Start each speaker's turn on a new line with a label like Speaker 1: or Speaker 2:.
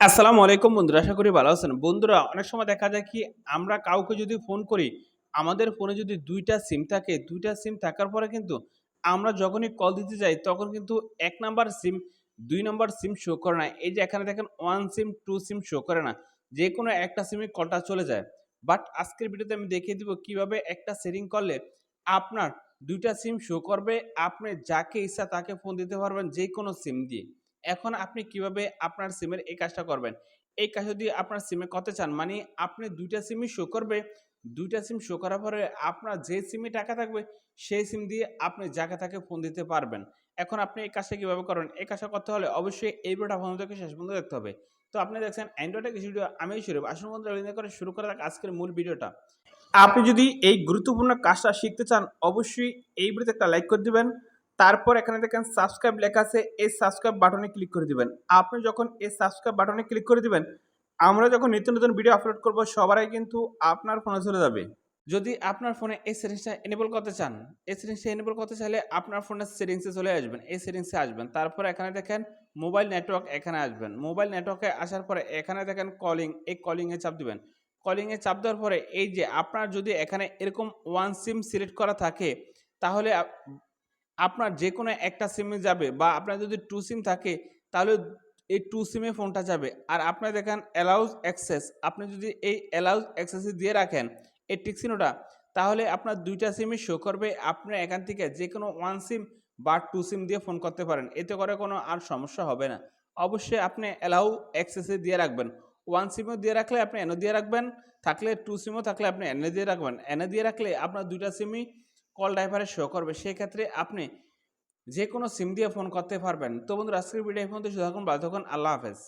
Speaker 1: আসসালামু আলাইকুম বন্ধুরা, আশা করি ভালো আছেন। বন্ধুরা, অনেক সময় দেখা যায় কি, আমরা কাউকে যদি ফোন করি, আমাদের ফোনে যদি দুইটা সিম থাকে, দুইটা সিম থাকার পরে কিন্তু আমরা যখনই কল দিতে যাই, তখন কিন্তু এক নাম্বার সিম দুই নাম্বার সিম শো করে না। এই যে এখানে দেখেন one SIM two SIM show করে না। যে কোনো একটা সিমে কলটা চলে যায়। বাট আজকের ভিডিওতে আমি দেখিয়ে দিব কীভাবে একটা সেটিং করলে আপনার দুইটা সিম শো করবে, আপনি যাকে ইচ্ছা তাকে ফোন দিতে পারবেন যে কোনো সিম দিয়ে। এখন আপনি কীভাবে আপনার সিমের এই কাজটা করবেন? এই কাজ যদি আপনার সিমে করতে চান মানে আপনি দুইটা সিমই শো করবে, দুইটা সিম শো করার পরে আপনার যে সিমে টাকা থাকবে, সেই সিম দিয়ে আপনি যাকে তাকে ফোন দিতে পারবেন। এখন আপনি এই কাজটা কীভাবে করবেন এই কাজটা করতে হলে অবশ্যই এই ভিডিওটা বন্ধ থেকে শেষ পর্যন্ত দেখতে হবে। তো আপনি দেখছেন অ্যান্ড্রয়েডের কিছু ভিডিও আমি শুরু আসুন বন্ধুরা করে শুরু করা যাক আজকের মূল ভিডিওটা আপনি যদি এই গুরুত্বপূর্ণ কাজটা শিখতে চান, অবশ্যই এই ভিডিওতে একটা লাইক করে দিবেন। তারপর এখানে দেখেন সাবস্ক্রাইব লেখা আছে, এই সাবস্ক্রাইব বাটনে ক্লিক করে দিবেন। আপনি যখন এই সাবস্ক্রাইব বাটনে ক্লিক করে দিবেন, আমরা যখন নিত্য নতুন ভিডিও আপলোড করব, সবার আগে কিন্তু আপনার ফোনে চলে যাবে। যদি আপনার ফোনে এই সেটিংসটা এনেবল করতে চান, এই সেটিংসটা এনেবল করতে চাইলে আপনার ফোনের সেটিংসে চলে আসবেন, এই সেটিংসে আসবেন। তারপর এখানে দেখেন মোবাইল নেটওয়ার্ক এখানে আসবেন। মোবাইল নেটওয়ার্কে আসার পরে এখানে দেখেন কলিং এই কলিংয়ে চাপ দিবেন। কলিংয়ে চাপ দেওয়ার পরে এই যে আপনার যদি এখানে এরকম ওয়ান সিম সিলেক্ট করা থাকে, তাহলে আপনার যে কোনো একটা সিমে যাবে বা আপনার যদি টু সিম থাকে, তাহলে এই টু সিমে ফোনটা যাবে। আর আপনার দেখেন অ্যালাউজ অ্যাক্সেস আপনি যদি এই অ্যালাউজ অ্যাক্সেসে দিয়ে রাখেন এই টিকসিনোটা তাহলে আপনার দুইটা সিমই শো করবে। আপনি এখান থেকে যে কোনো ওয়ান সিম বা টু সিম দিয়ে ফোন করতে পারেন। এতে করে কোনো আর সমস্যা হবে না। অবশ্যই আপনি অ্যালাউ অ্যাক্সেসে দিয়ে রাখবেন। ওয়ান সিমও দিয়ে রাখলে আপনি এনে দিয়ে রাখবেন। থাকলে টু সিমও থাকলে আপনি এনে দিয়ে রাখবেন। এনে দিয়ে রাখলে আপনার দুইটা সিমই কল ড্রাইভারের শো করবে সেই ক্ষেত্রে আপনি যে কোনো সিম দিয়ে ফোন করতে পারবেন। তো বন্ধুরা, আজকের ভিডিও এই পর্যন্ত শুধু থাকুন, ভালো থাকুন, আল্লাহ হাফেজ।